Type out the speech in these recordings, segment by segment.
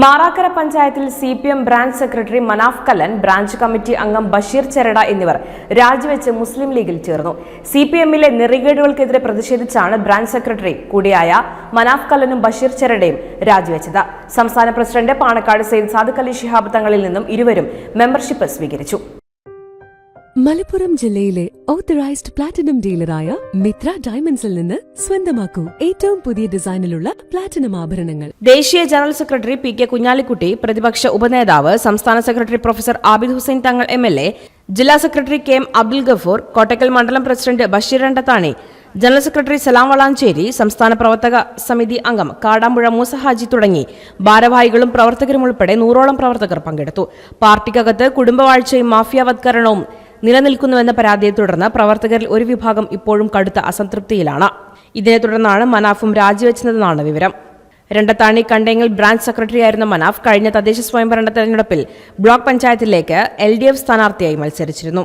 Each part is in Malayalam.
മാറാക്കര പഞ്ചായത്തിൽ C P M branch secretary Manaf Kallan branch committee അംഗം ബഷീർ ചെരട എന്നിവർ രാജിവെച്ച് മുസ്ലിം ലീഗിൽ ചേർന്നു. സി പി എമ്മിലെ നെറികേടുകൾക്കെതിരെ പ്രതിഷേധിച്ചാണ് ബ്രാഞ്ച് സെക്രട്ടറി കൂടിയായ മനാഫ് കല്ലനും ബഷീർ ചെരടയും രാജിവെച്ചത്. സംസ്ഥാന പ്രസിഡന്റ് പാണക്കാട് സെയ്ദ് സാദിഖ് അലി ശിഹാബ് തങ്ങളിൽ നിന്നും ഇരുവരും മെമ്പർഷിപ്പ് സ്വീകരിച്ചു. മലപ്പുറം ജില്ലയിലെ ഓത്തറൈസ്ഡ് പ്ലാറ്റിനം ഡീലറായ മിത്ര ഡയമണ്ട്സിൽ നിന്ന് സ്വന്തമാക്കൂ ഏറ്റവും പുതിയ ഡിസൈനിലുള്ള പ്ലാറ്റിനം ആഭരണങ്ങൾ. ദേശീയ general secretary P K Kunhalikutty പ്രതിപക്ഷ ഉപനേതാവ് സംസ്ഥാന secretary professor Abid Hussain Thangal M L A ജില്ലാ secretary K M Abdul Gafoor Kottakkal മണ്ഡലം president Basheer Randathani general secretary Salam Valanchery സംസ്ഥാന പ്രവർത്തക സമിതി അംഗം കാടാമ്പുഴ മൂസഹാജി തുടങ്ങി. ഭാരവാഹികളും പ്രവർത്തകരും ഉൾപ്പെടെ നൂറോളം പ്രവർത്തകർ പങ്കെടുത്തു. പാർട്ടിക്കകത്ത് കുടുംബവാഴ്ചയും മാഫിയാവത്കരണവും നിലനിൽക്കുന്നുവെന്ന പരാതിയെ തുടർന്ന് പ്രവർത്തകരിൽ ഒരു വിഭാഗം ഇപ്പോഴും കടുത്ത അസംതൃപ്തിയിലാണ്. ഇതിനെ തുടർന്നാണ് മനാഫും രാജിവെച്ചതെന്നാണ് വിവരം. രണ്ടത്താണി കണ്ടെങ്കിൽ ബ്രാഞ്ച് സെക്രട്ടറിയായിരുന്ന മനാഫ് കഴിഞ്ഞ തദ്ദേശ സ്വയംഭരണ തെരഞ്ഞെടുപ്പിൽ ബ്ലോക്ക് പഞ്ചായത്തിലേക്ക് എൽ ഡി എഫ് സ്ഥാനാർത്ഥിയായി മത്സരിച്ചിരുന്നു.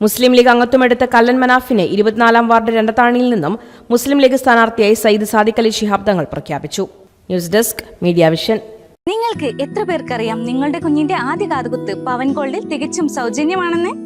മുസ്ലിം ലീഗ് അംഗത്വമെടുത്ത കല്ലൻ മനാഫിനെ ഇരുപത്തിനാലാം വാർഡ് രണ്ടത്താണിയിൽ നിന്നും മുസ്ലിം ലീഗ് സ്ഥാനാർത്ഥിയായി സയ്യിദ് സാദിഖ് അലി ശിഹാബ് തങ്ങൾ പ്രഖ്യാപിച്ചു. News desk media vision. നിങ്ങൾക്ക് എത്ര പേർക്കറിയാം നിങ്ങളുടെ കുഞ്ഞിന്റെ ആദ്യ കാതുകുത്ത് പവൻ ഗോൾഡിൽ തികച്ചും സൗജന്യമാണെന്ന്?